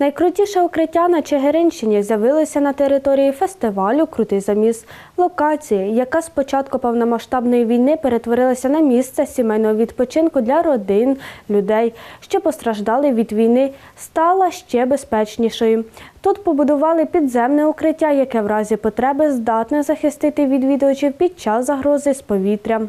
Найкрутіше укриття на Чигиринщині з'явилося на території фестивалю Крутий заміс локації, яка з початку повномасштабної війни перетворилася на місце сімейного відпочинку для родин людей, що постраждали від війни, стала ще безпечнішою. Тут побудували підземне укриття, яке в разі потреби здатне захистити відвідувачів під час загрози з повітря.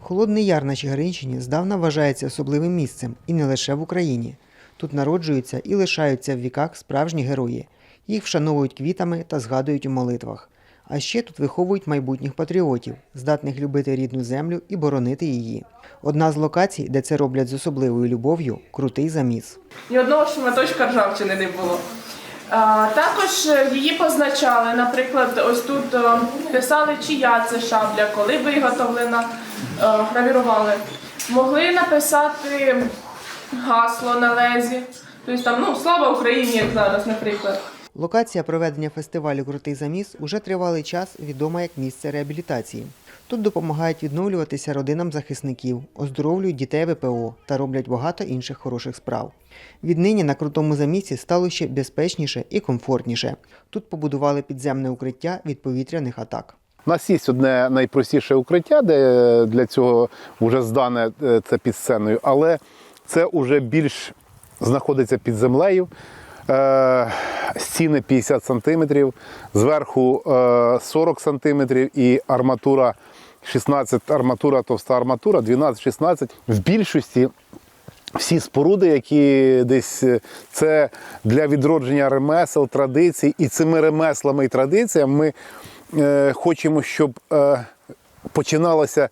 Холодний Яр на Чигиринщині здавна вважається особливим місцем і не лише в Україні. Тут народжуються і лишаються в віках справжні герої. Їх вшановують квітами та згадують у молитвах. А ще тут виховують майбутніх патріотів, здатних любити рідну землю і боронити її. Одна з локацій, де це роблять з особливою любов'ю крутий заміс. Ні одного шматочка ржавчини не було. А, також е, її позначали, наприклад, ось тут е, писали, чия це шабля, коли виготовлена, е, гравірували. Могли написати гасло на лезі. Тобто там, ну, слава Україні, як зараз, наприклад. Локація проведення фестивалю Крутий заміс уже тривалий час відома як місце реабілітації. Тут допомагають відновлюватися родинам захисників, оздоровлюють дітей ВПО та роблять багато інших хороших справ. Віднині на крутому замісі стало ще безпечніше і комфортніше. Тут побудували підземне укриття від повітряних атак. У нас є одне найпростіше укриття, де для цього вже здане е, це під сценою, але це вже більш знаходиться під землею. Е, Стіни 50 сантиметрів, зверху е, 40 сантиметрів і арматура 16, арматура, товста арматура, 12-16. В більшості всі споруди, які десь е, це для відродження ремесел, традицій, і цими ремеслами і традиціями ми е, хочемо, щоб е, починалося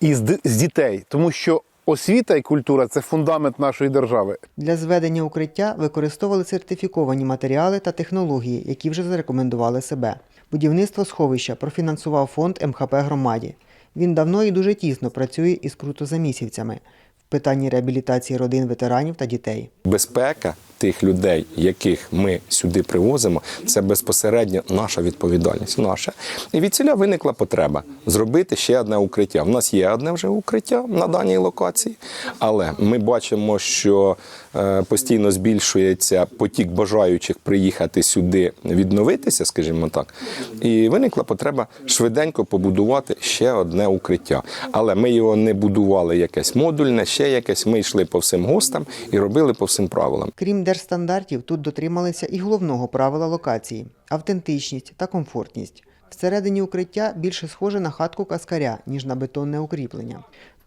із з дітей, тому що освіта і культура це фундамент нашої держави. Для зведення укриття використовували сертифіковані матеріали та технології, які вже зарекомендували себе. Будівництво сховища профінансував фонд МХП громаді. Він давно і дуже тісно працює із крутозамісівцями в питанні реабілітації родин ветеранів та дітей. Безпека тих людей, яких ми сюди привозимо, це безпосередньо наша відповідальність. Наша. І від ціля виникла потреба зробити ще одне укриття. У нас є одне вже укриття на даній локації, але ми бачимо, що е, постійно збільшується потік бажаючих приїхати сюди відновитися, скажімо так. І виникла потреба швиденько побудувати ще одне укриття. Але ми його не будували якесь модульне, ще якесь. Ми йшли по всім гостам і робили по всім правилам. Крім держстандартів, тут дотрималися і головного правила локації автентичність та комфортність. Всередині укриття більше схоже на хатку каскаря, ніж на бетонне укріплення.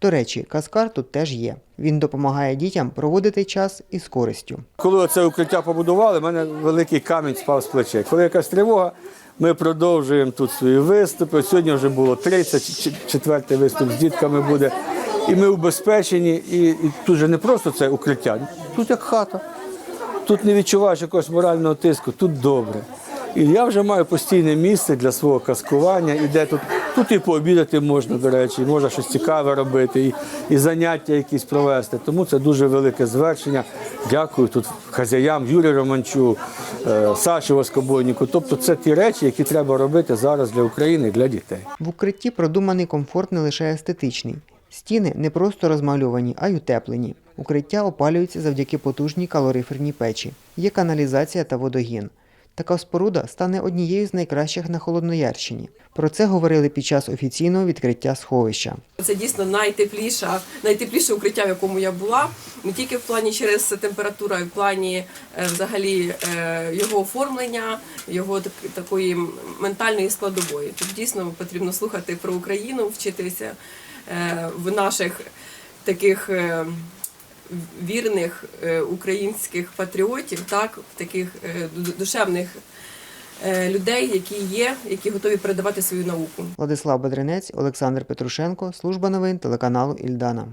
До речі, каскар тут теж є. Він допомагає дітям проводити час із користю. Коли це укриття побудували, в мене великий камінь спав з плечей. Коли якась тривога, ми продовжуємо тут свої виступи. Сьогодні вже було 30, четвертий виступ з дітками буде. І ми убезпечені, і, і тут же не просто це укриття, тут як хата. Тут не відчуваєш якогось морального тиску, тут добре. І я вже маю постійне місце для свого каскування, і де тут, тут і пообідати можна, до речі, і можна щось цікаве робити, і, і заняття якісь провести. Тому це дуже велике звершення. Дякую тут хазяям Юрію Романчу, е, Саші Воскобойніку. Тобто це ті речі, які треба робити зараз для України для дітей. В укритті продуманий комфорт не лише естетичний. Стіни не просто розмальовані, а й утеплені. Укриття опалюється завдяки потужній калориферній печі. Є каналізація та водогін. Така споруда стане однією з найкращих на Холодноярщині. Про це говорили під час офіційного відкриття сховища. Це дійсно найтепліша, найтепліше укриття, в якому я була. Не тільки в плані через температуру, а й в плані е, взагалі е, його оформлення, його так- такої ментальної складової. Тут дійсно потрібно слухати про Україну, вчитися е, в наших таких. Вірних е, українських патріотів, так таких е, душевних е, людей, які є, які готові передавати свою науку. Владислав Бедренець, Олександр Петрушенко, служба новин телеканалу Ільдана.